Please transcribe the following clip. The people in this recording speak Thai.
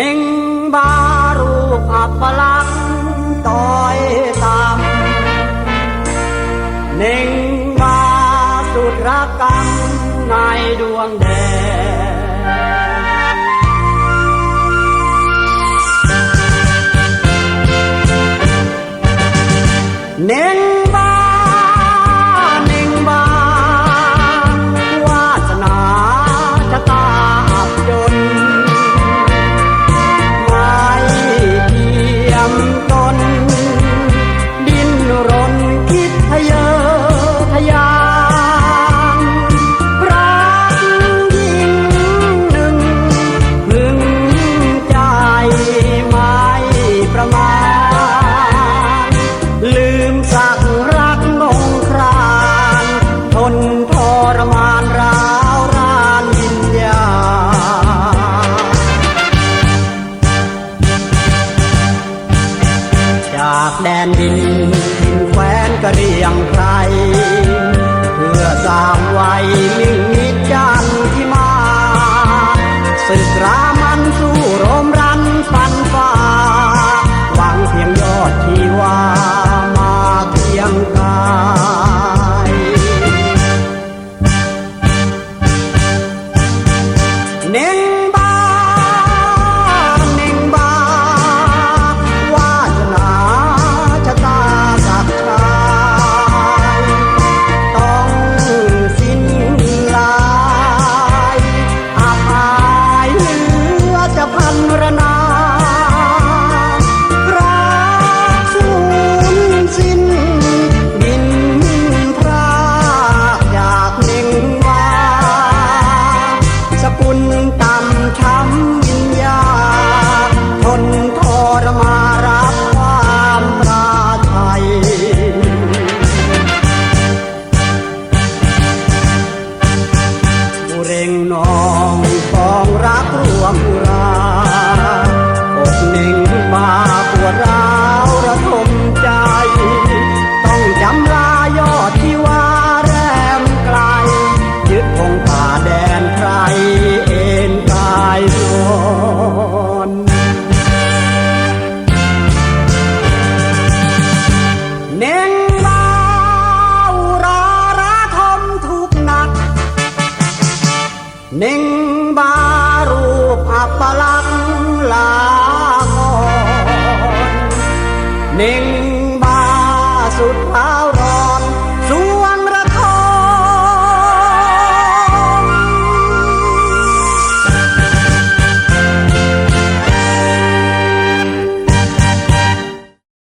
เน่งบารูปอับลังต่อยตามเน่งบาสุดรักกังในดวงแดง จากแดนดินดินแคว้นกะเรียงใคร निम्बारू पलम्